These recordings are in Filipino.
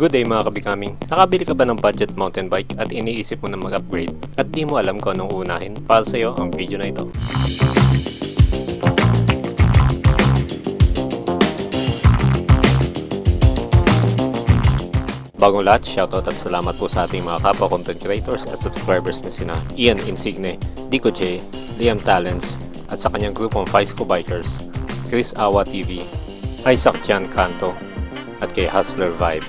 Good day mga kabikaming. Nakabili ka ba ng budget mountain bike at iniisip mo na mag-upgrade at di mo alam kung anong unahin? Para sa iyo ang video na ito. Bagong lahat, shoutout at salamat po sa ating mga kapwa content creators at subscribers na sina Ian Insigne, Dico J, Liam Talents at sa kanyang grupong Ficeco Bikers, Chris Awa TV, Isaac Jan Canto at kay Hustler Vibe.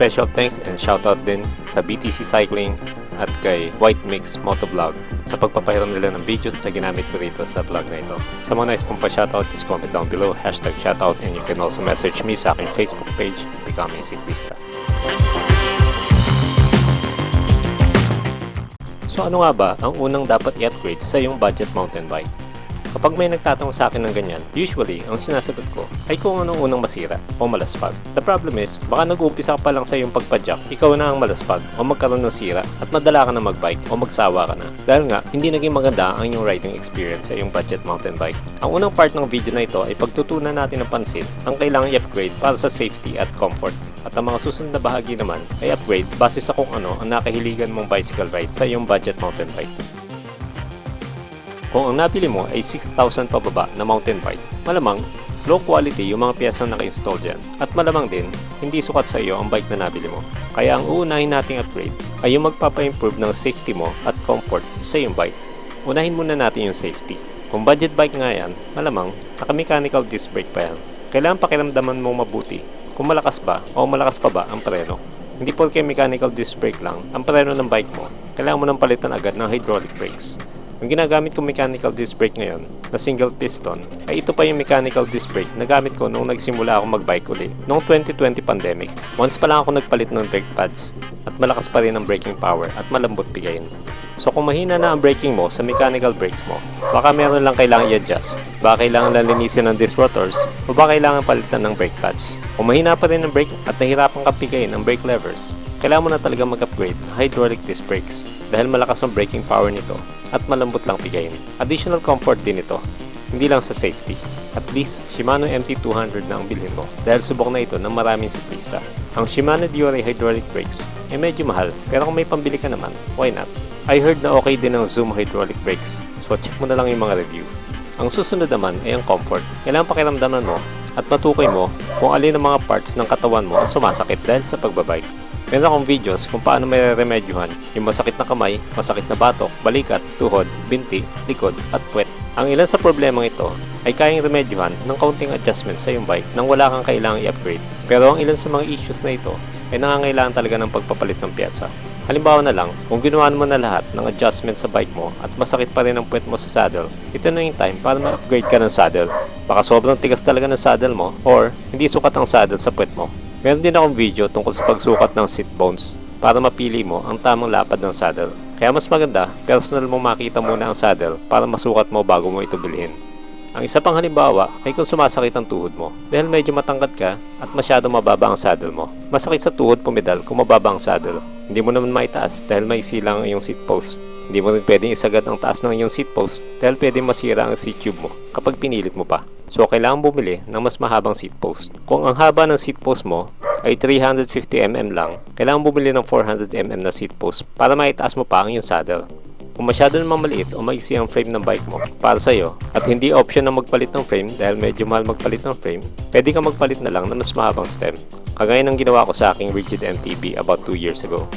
Special thanks and shoutout din sa BTC Cycling at kay White Mix Motovlog sa pagpapahiram nila ng videos na ginamit ko rito sa vlog na ito. Sa mga nais pong pa-shoutout, please comment down below, hashtag shoutout and you can also message me sa aking Facebook page, Becoming Cyclista. So ano nga ba ang unang dapat i-upgrade sa iyong budget mountain bike? Kapag may nagtatanong sa akin ng ganyan, usually, ang sinasagot ko ay kung anong unang masira o malaspag. The problem is, baka nag-uumpisa pa lang sa iyong pagpadyak, ikaw na ang malaspag o magkaroon ng sira at madala ka na magbike o magsawa ka na. Dahil nga, hindi naging maganda ang iyong riding experience sa iyong budget mountain bike. Ang unang part ng video na ito ay pagtutunan natin ng pansin ang kailangang i-upgrade para sa safety at comfort. At ang mga susunod na bahagi naman ay upgrade base sa kung ano ang nakahiligan mong bicycle ride sa iyong budget mountain bike. Kung ang nabili mo ay 6,000 pababa na mountain bike, malamang low quality yung mga piyesa na naka-install dyan. At malamang din, hindi sukat sa iyo ang bike na nabili mo. Kaya ang uunahin nating upgrade ay yung magpapa-improve ng safety mo at comfort sa iyong bike. Unahin muna natin yung safety. Kung budget bike nga yan, malamang naka-mechanical disc brake pa yan. Kailangan pakiramdaman mo mabuti kung malakas ba o malakas pa ba ang preno. Hindi porke mechanical disc brake lang ang preno ng bike mo, kailangan mo nang palitan agad ng hydraulic brakes. Yung ginagamit kong mechanical disc brake ngayon na single piston ay ito pa yung mechanical disc brake na gamit ko nung nagsimula ako magbike uli noong 2020 pandemic. Once pa lang ako nagpalit ng brake pads at malakas pa rin ang braking power at malambot bigayin. So kung mahina na ang braking mo sa mechanical brakes mo, baka meron lang kailangan i-adjust, baka kailangan lang linisin ng disc rotors, o baka kailangan palitan ng brake pads. Kung mahina pa rin ang brake at nahirapan ka ang brake levers, kailangan mo na talaga mag-upgrade ng hydraulic disc brakes dahil malakas ang braking power nito at malambot lang pigayin. Additional comfort din ito, hindi lang sa safety. At least, Shimano MT200 na ang bilhin mo dahil subok na ito ng maraming siklista. Ang Shimano Diore hydraulic brakes ay medyo mahal pero kung may pambili ka naman, why not? I heard na okay din ang Zoom hydraulic brakes so check mo na lang yung mga review. Ang susunod naman ay ang comfort. Kailangan pakiramdaman mo at matukoy mo kung alin ang mga parts ng katawan mo ang sumasakit dahil sa pagbabike. Meron akong videos kung paano may remedyohan yung masakit na kamay, masakit na batok, balikat, tuhod, binti, likod, at puwet. Ang ilan sa problemang ito ay kayang remedyohan ng kaunting adjustment sa iyong bike nang wala kang kailangang i-upgrade. Pero ang ilan sa mga issues na ito ay nangangailangan talaga ng pagpapalit ng pyesa. Halimbawa na lang, kung ginawa mo na lahat ng adjustment sa bike mo at masakit pa rin ang puwet mo sa saddle, ito na yung time para ma-upgrade ka ng saddle. Baka sobrang tigas talaga ng saddle mo or hindi sukat ang saddle sa puwet mo. Meron din akong video tungkol sa pagsukat ng seat bones para mapili mo ang tamang lapad ng saddle. Kaya mas maganda, personal mo makita muna ang saddle para masukat mo bago mo ito bilhin. Ang isa pang halimbawa ay kung sumasakit ang tuhod mo dahil medyo matangkad ka at masyado mababa ang saddle mo. Masakit sa tuhod pumedal kung mababa ang saddle. Hindi mo naman maitaas dahil may silang ang iyong seat post. Hindi mo rin pwedeng isagad ang taas ng iyong seat post dahil pwedeng masira ang seat tube mo kapag pinilit mo pa. So kailangan bumili ng mas mahabang seat post. Kung ang haba ng seat post mo ay 350mm lang, kailangan bumili ng 400mm na seat post para maitaas mo pa ang iyong saddle. Kung masyado namang maliit o maiksi ang frame ng bike mo para sa iyo at hindi option na magpalit ng frame dahil medyo mahal magpalit ng frame, pwede ka magpalit na lang ng mas mahabang stem. Kagaya ng ginawa ko sa aking rigid MTB about 2 years ago.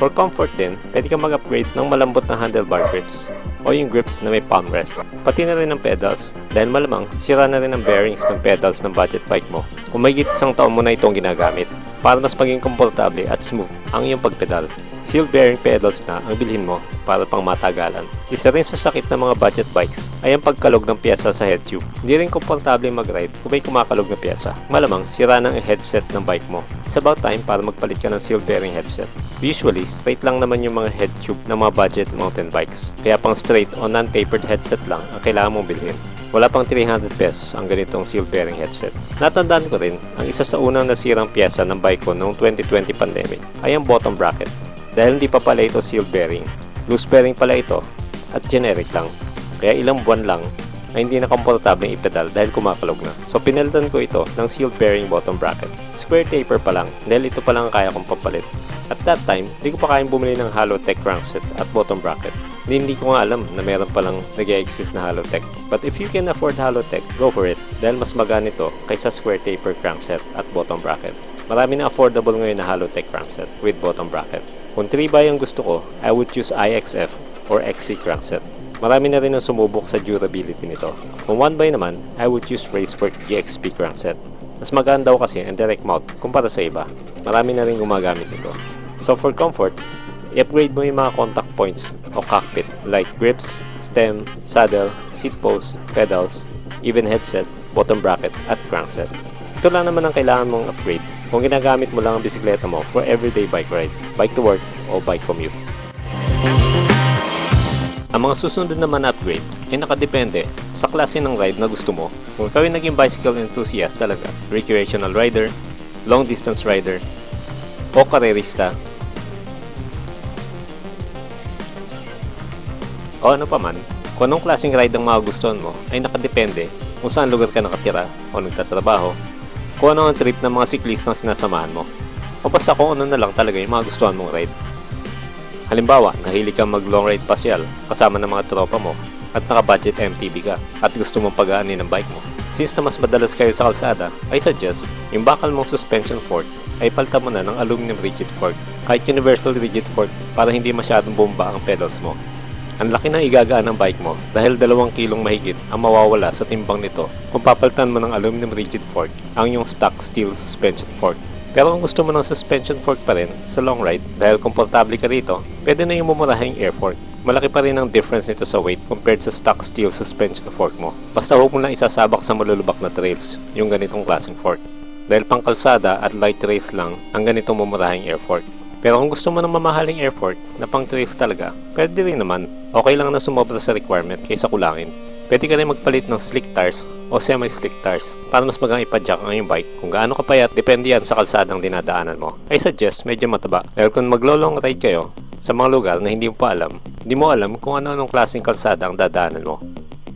For comfort din, pwede ka mag-upgrade ng malambot na handlebar grips o yung grips na may palm rest. Pati na rin ang pedals dahil malamang sira na rin ang bearings ng pedals ng budget bike mo kung may isang taon mo na itong ginagamit para mas maging komportable at smooth ang iyong pagpedal. Seal bearing pedals na ang bilhin mo para pang matagalan. Isa rin sa sakit ng mga budget bikes ay ang pagkalog ng pyesa sa head tube. Hindi rin komportable mag-ride kung may kumakalog na pyesa. Malamang sira ng headset ng bike mo. It's about time para magpalit ka ng seal bearing headset. Usually, straight lang naman yung mga head tube ng mga budget mountain bikes. Kaya pang straight o non-tapered headset lang ang kailangan mong bilhin. Wala pang 300 pesos ang ganitong seal bearing headset. Natandaan ko rin, ang isa sa unang nasirang pyesa ng bike ko noong 2020 pandemic ay ang bottom bracket. Dahil hindi pa pala ito seal bearing. Loose bearing pala ito at generic lang. kaya ilang buwan lang ay hindi na komportable ipedal dahil kumakalog na. So pinalitan ko ito ng sealed bearing bottom bracket. Square taper pa lang dahil ito pa lang ang kaya kong papalit. At that time, di ko pa kayang bumili ng Halotech crankset at bottom bracket. Hindi, hindi ko nga alam na meron palang nag exist na Halotech. But if you can afford Halotech, go for it dahil mas magaan ito kaysa square taper crankset at bottom bracket. Marami na affordable ngayon na Halotech crankset with bottom bracket. Kung 3x ang gusto ko, I would choose IXF or XC crankset. Marami na rin ang sumubok sa durability nito. Kung 1x naman, I would choose Racework GXP crankset. Mas magaan daw kasi ang direct mount kumpara sa iba. Marami na rin gumagamit nito. So for comfort, i-upgrade mo yung mga contact points o cockpit like grips, stem, saddle, seat post, pedals, even headset, bottom bracket, at crankset. Ito lang naman ang kailangan mong upgrade kung ginagamit mo lang ang bisikleta mo for everyday bike ride, bike to work, o bike commute. Ang mga susunod naman na upgrade ay nakadepende sa klase ng ride na gusto mo. Kung ikaw naging bicycle enthusiast talaga, recreational rider, long distance rider, o karerista, o ano pa man, kung anong klaseng ride ang magugustuhan mo ay nakadepende kung saan lugar ka nakatira o nagtatrabaho, kung ano ang trip ng mga siklistang sinasamahan mo, o basta kung ano na lang talaga yung magustuhan mong ride. Halimbawa, nahilig kang mag long ride pasyal kasama ng mga tropa mo at naka-budget MTB ka at gusto mong pagaanin ng bike mo. Since na mas madalas kayo sa kalsada, I suggest yung bakal mong suspension fork ay palta mo na ng aluminum rigid fork kahit universal rigid fork para hindi masyadong bomba ang pedals mo. Ang laki ng igagaan ng bike mo dahil dalawang kilong mahigit ang mawawala sa timbang nito kung papalitan mo ng aluminum rigid fork ang yung stock steel suspension fork. Pero kung gusto mo ng suspension fork pa rin sa long ride dahil komportable ka rito, pwede na yung mumurahing air fork. Malaki pa rin ang difference nito sa weight compared sa stock steel suspension fork mo. Basta huwag mo lang isasabak sa malulubak na trails yung ganitong klaseng fork. Dahil pang kalsada at light race lang ang ganitong mumurahing air fork. Pero kung gusto mo ng mamahaling air fork na pang trails talaga, pwede rin naman. Okay lang na sumobra sa requirement kaysa kulangin. Pwede ka rin magpalit ng slick tires o semi-slick tires para mas magang ipadyak ang iyong bike. Kung gaano kapayat, depende yan sa kalsadang dinadaanan mo. I suggest medyo mataba. Dahil kung maglo-long ride kayo sa mga lugar na hindi mo pa alam, hindi mo alam kung ano-anong klaseng kalsada ang dadaanan mo.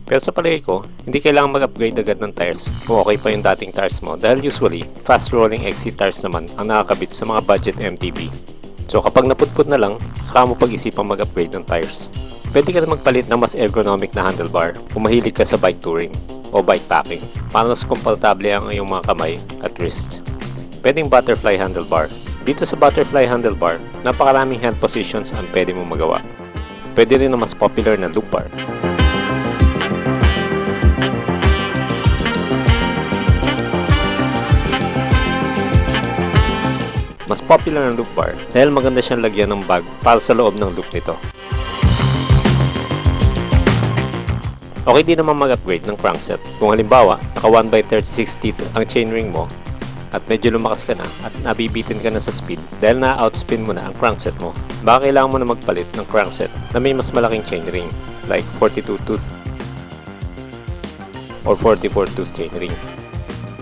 Pero sa palagay ko, hindi kailangan mag-upgrade agad ng tires kung okay pa yung dating tires mo dahil usually, fast-rolling XC tires naman ang nakakabit sa mga budget MTB. So kapag naputput na lang, saka mo pag-isipang mag-upgrade ng tires. Pwede ka rin magpalit ng mas ergonomic na handlebar kung mahilig ka sa bike touring o bike packing para mas komportable ang iyong mga kamay at wrist. Pwedeng butterfly handlebar. Dito sa butterfly handlebar, napakaraming hand positions ang pwede mong magawa. Pwede rin ang mas popular na loop bar. Mas popular ang loop bar dahil maganda siyang lagyan ng bag para sa loob ng loop nito. Okay din naman mag-upgrade ng crankset. Kung halimbawa, naka 1x36 teeth ang chainring mo at medyo lumakas ka na at nabibitin ka na sa speed dahil na-outspin mo na ang crankset mo, baka kailangan mo na magpalit ng crankset na may mas malaking chainring like 42 tooth or 44 tooth chainring.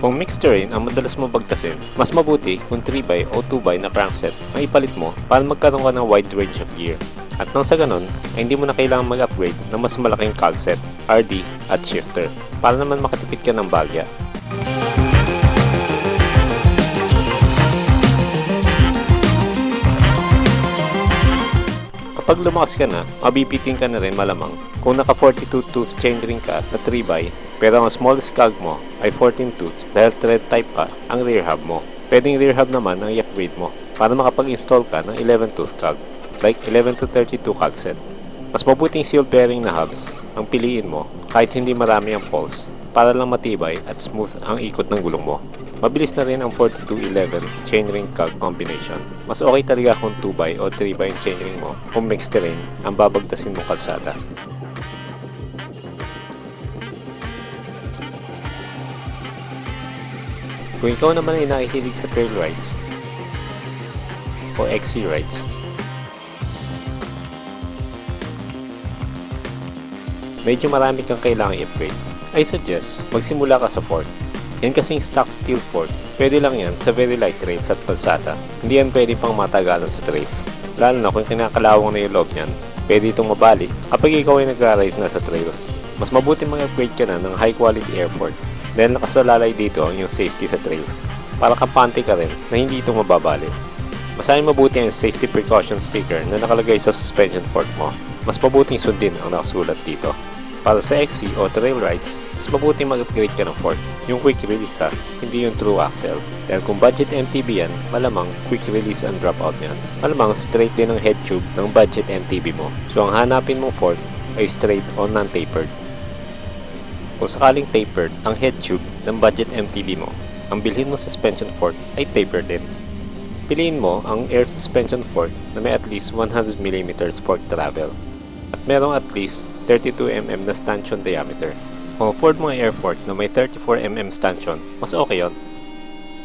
Kung mixed terrain ang madalas mo bagtasin, mas mabuti kung 3x o 2x na crankset ang ipalit mo para magkaroon ka ng wide range of gear. At nang sa ganun, ay hindi mo na kailangan mag-upgrade ng mas malaking cogset, RD at shifter para naman makatipid ka ng bagya. Kapag lumakas ka na, mabibiting ka na rin malamang. Kung naka 42 tooth chainring ka na 3x, pero ang smallest cog mo ay 14 tooth dahil thread type pa ang rear hub mo. Pwedeng rear hub naman ang i-upgrade mo para makapag-install ka ng 11 tooth cog, like 11 to 32 cog set. Mas mabuting seal bearing na hubs ang piliin mo kahit hindi marami ang pulse para lang matibay at smooth ang ikot ng gulong mo. Mabilis na rin ang 4211 chainring cog combination. Mas okay talaga kung 2x o 3x yung chainring mo kung mixed terrain ang babagtasin mong kalsada. Kung ikaw naman ay nakikinig sa trail rides o XC rides, medyo marami kang kailangang i-upgrade. I suggest magsimula ka sa fork. Yan kasing stock steel fork, pwede lang yan sa very light trails at kalsada. Hindi yan pwede pang matagalan sa trails. Lalo na kung kinakalawang na yung loob niyan, pwede itong mabali kapag ikaw ay nagra-rise na sa trails. Mas mabuti mag-upgrade ka na ng high quality air fork dahil nakasalalay dito ang iyong safety sa trails para kampante ka rin na hindi ito mababali. Basahin mabuti ang safety precaution sticker na nakalagay sa suspension fork mo. Mas mabuting sundin ang nakasulat dito. Para sa XC o trail rides, mas mabuting mag-upgrade ka ng fork. Yung quick release ha, hindi yung true axle. Dahil kung budget MTB yan, malamang quick release ang dropout niyan. Malamang straight din ang head tube ng budget MTB mo. So ang hanapin mong fork ay straight o non-tapered. Kung sakaling tapered ang head tube ng budget MTB mo, ang bilhin mo suspension fork ay tapered din. Piliin mo ang air suspension fork na may at least 100mm fork travel at merong at least 32mm na stanchion diameter. Kung afford mo ang air fork na may 34mm stanchion, mas okay yon.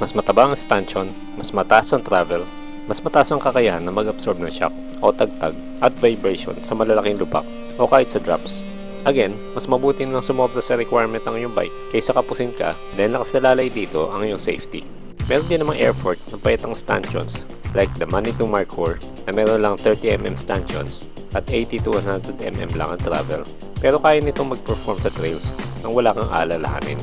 Mas mataba ang stanchion, mas mataas ang travel, mas mataas ang kakayahan na mag-absorb ng shock o tagtag at vibration sa malalaking lupak o kahit sa drops. Again, mas mabuti nang sumobra sa requirement ng iyong bike kaysa kapusin ka dahil nakasalalay dito ang iyong safety. Meron din namang air fork na payatang stanchions like the Manitou IV na meron lang 30mm stanchions at 80 to 100mm lang ang travel. Pero kaya nitong mag-perform sa trails nang wala kang alalahanin.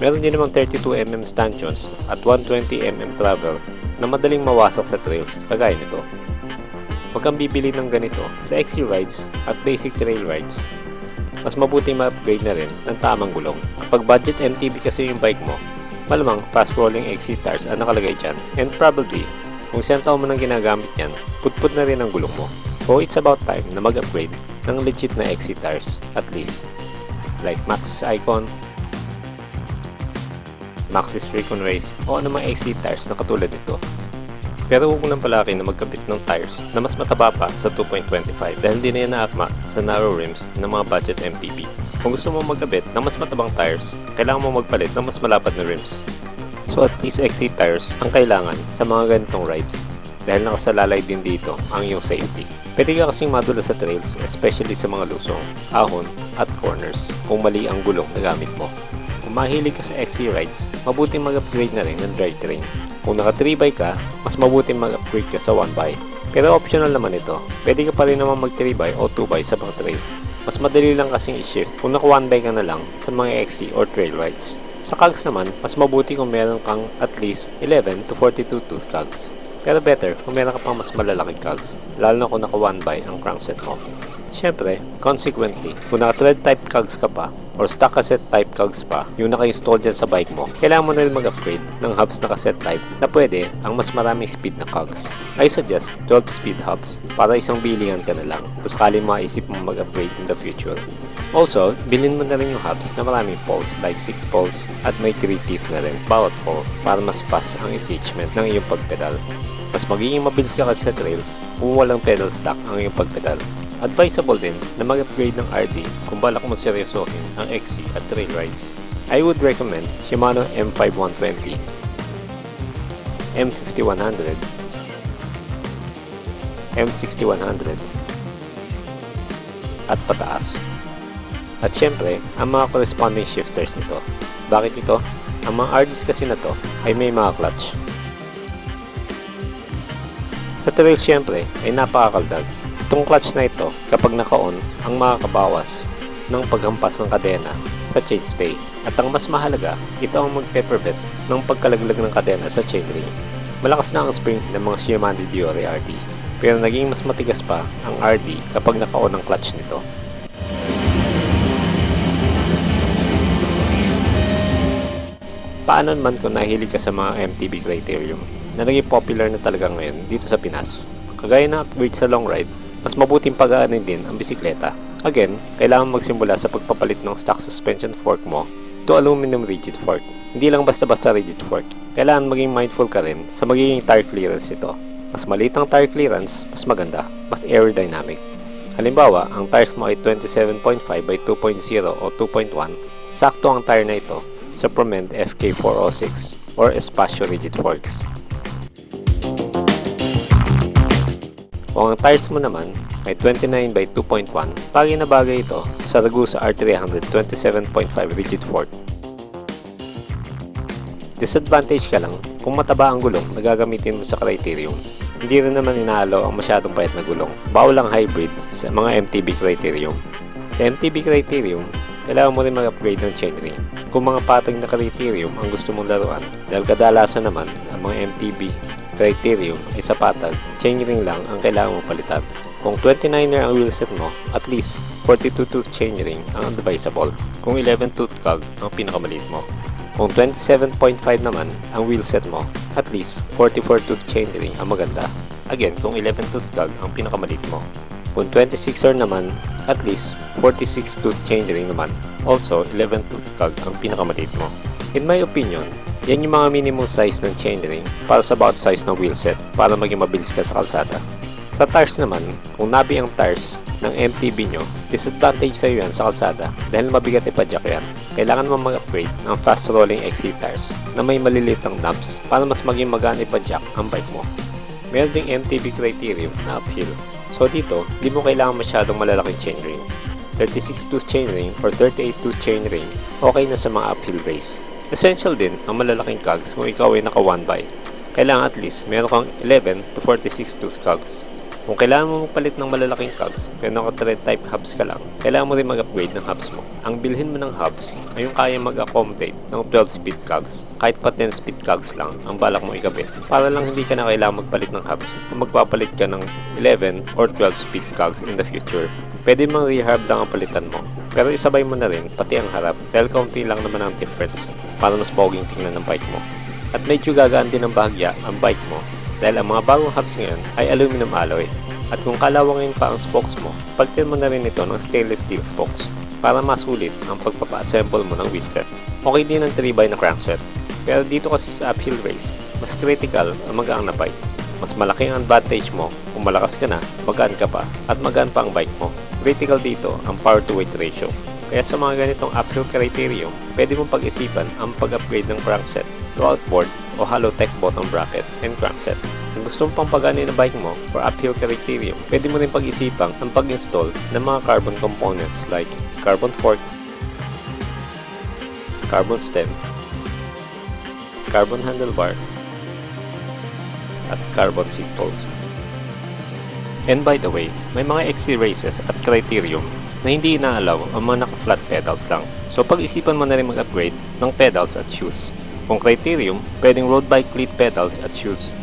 Meron din namang 32mm stanchions at 120mm travel na madaling mawasak sa trails kagaya nito. Huwag kang bibili ng ganito sa XC rides at basic trail rides. Mas mabuti ma-upgrade na rin ng tamang gulong. Kapag budget MTB kasi yung bike mo, malamang fast rolling XC tires ang nakalagay dyan. And probably, kung isang taon mo nang ginagamit yan, putput na rin ang gulong mo. So it's about time na mag-upgrade ng legit na XC tires at least. Like Maxxis Icon, Maxxis Recon Race o anumang XC tires na katulad nito. Pero huwag mo nang palaki na magkabit ng tires na mas mataba pa sa 2.25 dahil hindi na yan naakma sa narrow rims ng mga budget MTB. Kung gusto mo magkabit ng mas matabang tires, kailangan mo magpalit ng mas malapad na rims. So at least XC tires ang kailangan sa mga ganitong rides dahil nakasalalay din dito ang iyong safety. Pwede ka kasing madula sa trails especially sa mga lusong, ahon at corners kung mali ang gulong na gamit mo. Kung mahilig ka sa XC rides, mabuting mag-upgrade na rin ng drivetrain. Kung naka 3x ka, mas mabuting mag-upgrade ka sa 1x. Pero optional naman ito. Pwede ka pa rin naman mag 3x o 2x sa mga trails. Mas madali lang kasing i-shift kung naka 1x ka na lang sa mga XC or trail rides. Sa cogs naman, mas mabuti kung meron kang at least 11 to 42 tooth cogs. Pero better kung meron ka pang mas malalaking cogs, lalo na kung naka 1x ang crankset mo. Siyempre, consequently, kung naka thread type cogs ka pa, or stock cassette type cogs pa, yung naka-install dyan sa bike mo, kailangan mo na rin mag-upgrade ng hubs na cassette type na pwede ang mas maraming speed na cogs. I suggest 12 speed hubs para isang bilingan ka na lang kung sakali maisip mo mag-upgrade in the future. Also, bilhin mo na rin yung hubs na maraming poles like 6 poles at may 3 teeth na rin bawat pole para mas fast ang attachment ng iyong pagpedal. Mas magiging mabilis ka kasi sa trails kung walang pedal slack ang iyong pagpedal. Advisable din na mag-upgrade ng RD kung balak mo seryosohin ang XC at trail rides. I would recommend Shimano M5120, M5100, M6100, at pataas. At syempre, ang mga corresponding shifters nito. Bakit ito? Ang mga RDs kasi na to ay may mga clutch. Sa trail syempre ay napakakaldag Itong clutch na ito, kapag naka-on, ang makakabawas ng paghampas ng kadena sa chain stay. At ang mas mahalaga, ito ang magpe-prevent ng pagkalaglag ng kadena sa chainring. Malakas na ang spring ng mga Shimano Diore RD, pero naging mas matigas pa ang RD kapag naka-on ang clutch nito. Paano naman kung nahilig ka sa mga MTB Criterium na naging popular na talaga ngayon dito sa Pinas? Kagaya na upgrade sa long ride, mas mabuting pag-aanin din ang bisikleta. Again, kailangan magsimula sa pagpapalit ng stock suspension fork mo to aluminum rigid fork. Hindi lang basta-basta rigid fork. Kailangan maging mindful ka rin sa magiging tire clearance nito. Mas maliit ang tire clearance, mas maganda, mas aerodynamic. Halimbawa, ang tires mo ay 27.5 by 2.0 o 2.1, sakto ang tire na ito sa Promend FK406 or Espacio Rigid Forks. Kung ang tires mo naman ay 29 by 2.1, bagay na bagay ito sa Ragusa R300 27.5 rigid fork. Disadvantage ka lang kung Kung mataba ang gulong na gagamitin mo sa criterium, hindi rin naman inaalaw ang masyadong payat na gulong. Bawal ang hybrid sa mga MTB criterium. Sa MTB criterium, kailangan mo rin mag-upgrade ng chainring. Kung mga patag na criterium ang gusto mong laruan, dahil kadalasan naman ang mga MTB criterium ay sa patag, chainring lang ang kailangan mo palitan. Kung 29er ang wheelset mo, at least 42 tooth chainring ang advisable. Kung 11 tooth cog ang pinakamaliit mo. Kung 27.5 naman ang wheelset mo, at least 44 tooth chainring ang maganda. Again, kung 11 tooth cog ang pinakamaliit mo. Kung 26er naman, at least 46 tooth chainring naman. Also, 11 tooth cog ang pinakamaliit mo. In my opinion, yan yung mga minimum size ng chainring para sa bawat size ng wheelset para maging mabilis ka sa kalsada. Sa tires naman, kung nabi ang tires ng MTB nyo, disadvantage sa iyo yan sa kalsada dahil mabigat ipadyak yan. Kailangan mo mag-upgrade ng fast rolling XC tires na may maliliit ng knobs para mas maging magaan ipadyak ang bike mo. Meron ding MTB criterium na uphill. So dito, di mo kailangan masyadong malalaking chainring. 36 tooth chainring or 38 tooth chainring, okay na sa mga uphill race. Essential din ang malalaking cogs kung ikaw ay naka one bike. Kailangan at least meron kang 11 to 46 tooth cogs. Kung kailangan mo magpalit ng malalaking cogs, pero naka-thread type hubs ka lang, kailangan mo rin mag-upgrade ng hubs mo. Ang bilhin mo ng hubs ay yung kaya mag-accommodate ng 12 speed cogs. Kahit pa 10 speed cogs lang ang balak mo ikabit. Para lang hindi ka na kailangan magpalit ng hubs kung magpapalit ka ng 11 or 12 speed cogs in the future. Pwede mang rehab lang ang palitan mo. Pero isabay mo na rin pati ang harap dahil kaunti lang naman ang difference para mas poging tingnan ng bike mo. At medyo gagaan din ng bahagya ang bike mo dahil ang mga bagong hubs ngayon ay aluminum alloy. At kung kalawangin pa ang spokes mo, pagtin mo na rin ito ng stainless steel spokes para masulit ang pagpapa-assemble mo ng wheelset. Okay din ang 3x na crankset. Pero dito kasi sa uphill race, mas critical ang magaang na bike. Mas malaki ang advantage mo kung malakas ka na, magaan ka pa, at magaan pa ang bike mo. Critical dito ang power to weight ratio. Kaya sa mga ganitong uphill criterium, pwede mong pag-isipan ang pag-upgrade ng crankset to outboard o hollow tech bottom bracket and crankset. Kung gusto mong pampaganin na bike mo for uphill criterium, pwede mo rin pag-isipan ang pag-install ng mga carbon components like carbon fork, carbon stem, carbon handlebar, at carbon seat post. And by the way, may mga XC races at criterium na hindi inaalaw ang mga naka-flat pedals lang. So pag-isipan mo na rin mag-upgrade ng pedals at shoes. Kung criterium, pwedeng road bike cleat pedals at shoes.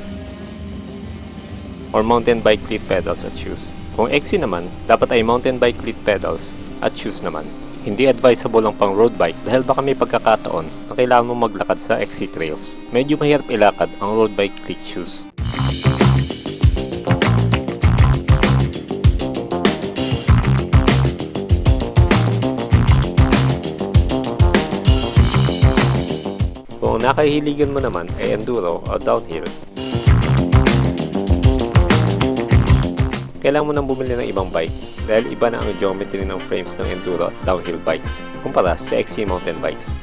Or mountain bike cleat pedals at shoes. Kung XC naman, dapat ay mountain bike cleat pedals at shoes naman. Hindi advisable ang pang road bike dahil baka may pagkakataon na kailangan mo maglakad sa XC trails. Medyo mahirap ilakad ang road bike cleat shoes. Nakahiligan mo naman ay enduro o downhill, kailangan mo nang bumili ng ibang bike dahil iba na ang geometry ng frames ng enduro at downhill bikes kumpara sa XC mountain bikes.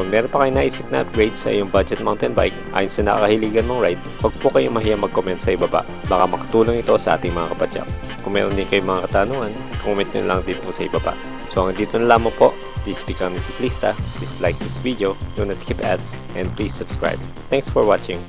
Kung meron pa kayo naisip na upgrade sa iyong budget mountain bike ayon sa nakakahiligan mong ride, huwag po kayong mahiya mag-comment sa ibaba. Baka makatulong ito sa ating mga kapadyak. Kung meron din kayong mga katanungan, comment nyo lang din po sa ibaba. So hanggang dito na lamang po. This become Siklista. Please like this video, do not skip ads, and please subscribe. Thanks for watching.